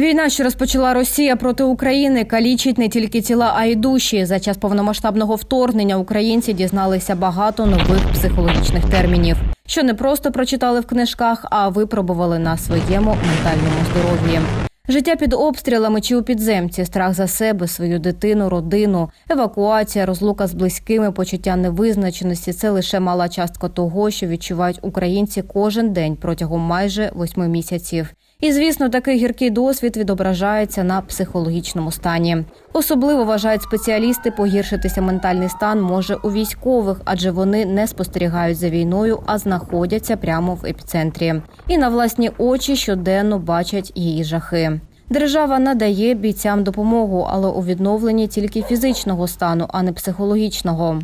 Війна, що розпочала Росія проти України, калічить не тільки тіла, а й душі. За час повномасштабного вторгнення українці дізналися багато нових психологічних термінів, що не просто прочитали в книжках, а випробували на своєму ментальному здоров'ї. Життя під обстрілами чи у підземці, страх за себе, свою дитину, родину, евакуація, розлука з близькими, почуття невизначеності це лише мала частка того, що відчувають українці кожен день протягом майже восьми місяців. І звісно, такий гіркий досвід відображається на психологічному стані. Особливо вважають спеціалісти, погіршитися ментальний стан може у військових, адже вони не спостерігають за війною, а знаходяться прямо в епіцентрі. І на власні очі щоденно бачать її жахи. Держава надає бійцям допомогу, але у відновленні тільки фізичного стану, а не психологічного.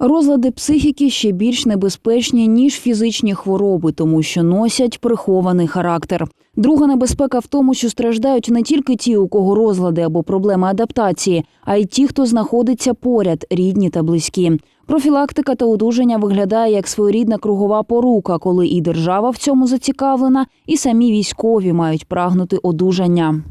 Розлади психіки ще більш небезпечні ніж фізичні хвороби, тому що носять прихований характер. Друга небезпека в тому, що страждають не тільки ті, у кого розлади або проблеми адаптації, а й ті, хто знаходиться поряд, рідні та близькі. Профілактика та одужання виглядає як своєрідна кругова порука, коли і держава в цьому зацікавлена, і самі військові мають прагнути одужання.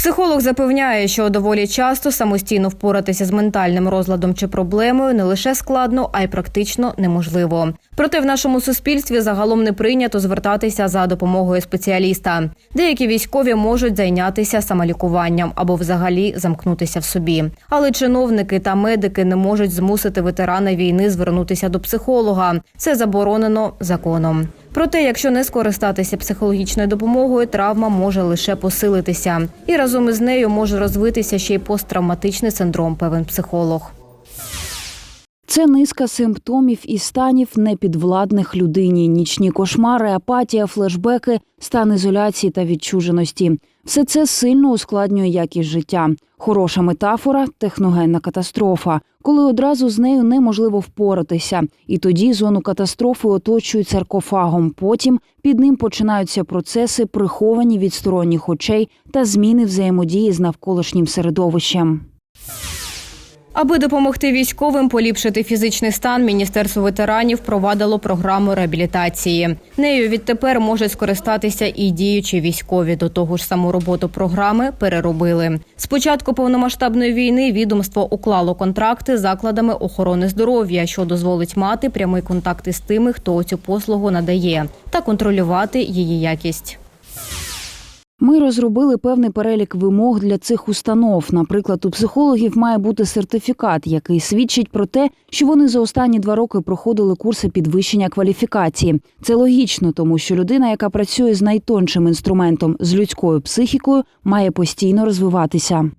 Психолог запевняє, що доволі часто самостійно впоратися з ментальним розладом чи проблемою не лише складно, а й практично неможливо. Проте в нашому суспільстві загалом не прийнято звертатися за допомогою спеціаліста. Деякі військові можуть зайнятися самолікуванням або взагалі замкнутися в собі. Але чиновники та медики не можуть змусити ветерана війни звернутися до психолога. Це заборонено законом. Проте, якщо не скористатися психологічною допомогою, травма може лише посилитися, і разом із нею може розвитися ще й посттравматичний синдром, певен психолог. Це низка симптомів і станів непідвладних людині: нічні кошмари, апатія, флешбеки, стан ізоляції та відчуженості. Все це сильно ускладнює якість життя. Хороша метафора техногенна катастрофа, коли одразу з нею неможливо впоратися. І тоді зону катастрофи оточують саркофагом. Потім під ним починаються процеси, приховані від сторонніх очей та зміни взаємодії з навколишнім середовищем. Аби допомогти військовим поліпшити фізичний стан, міністерство ветеранів провадило програму реабілітації. Нею відтепер можуть скористатися і діючі військові. До того ж, саму роботу програми переробили. З початку повномасштабної війни відомство уклало контракти з закладами охорони здоров'я, що дозволить мати прямий контакт із тими, хто цю послугу надає, та контролювати її якість. Ми розробили певний перелік вимог для цих установ. Наприклад, у психологів має бути сертифікат, який свідчить про те, що вони за останні два роки проходили курси підвищення кваліфікації. Це логічно, тому що людина, яка працює з найтоншим інструментом з людською психікою, має постійно розвиватися.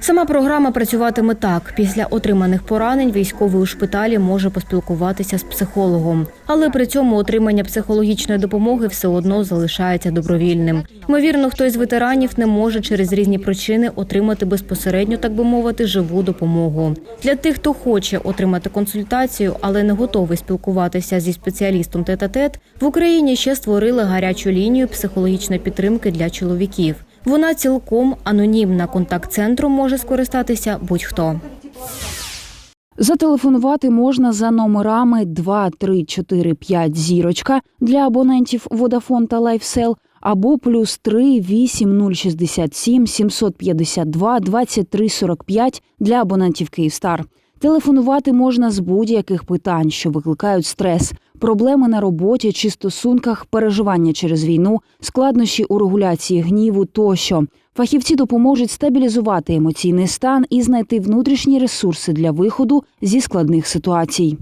Сама програма працюватиме так: після отриманих поранень військовий у шпиталі може поспілкуватися з психологом, але при цьому отримання психологічної допомоги все одно залишається добровільним. Ймовірно, хтось з ветеранів не може через різні причини отримати безпосередньо, так би мовити, живу допомогу. Для тих, хто хоче отримати консультацію, але не готовий спілкуватися зі спеціалістом тет-а-тет, в Україні ще створили гарячу лінію психологічної підтримки для чоловіків. Вона цілком анонімна. Контакт-центром може скористатися будь-хто. Зателефонувати можна за номерами 2, 3, 4, 5 зірочка для абонентів Vodafone та LifeSell або плюс 3 8 067 752 23 45 для абонентів Київстар. Телефонувати можна з будь-яких питань, що викликають стрес, проблеми на роботі чи стосунках, переживання через війну, складнощі у регуляції гніву тощо. Фахівці допоможуть стабілізувати емоційний стан і знайти внутрішні ресурси для виходу зі складних ситуацій.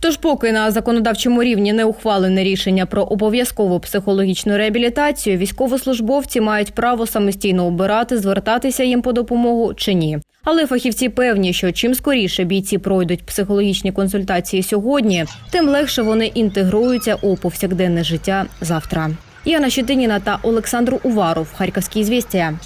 Тож, поки на законодавчому рівні не ухвалене рішення про обов'язкову психологічну реабілітацію, військовослужбовці мають право самостійно обирати, звертатися їм по допомогу чи ні. Але фахівці певні, що чим скоріше бійці пройдуть психологічні консультації сьогодні, тим легше вони інтегруються у повсякденне життя завтра. Яна Щетиніна та Олександр Уваров, Харківські звістя.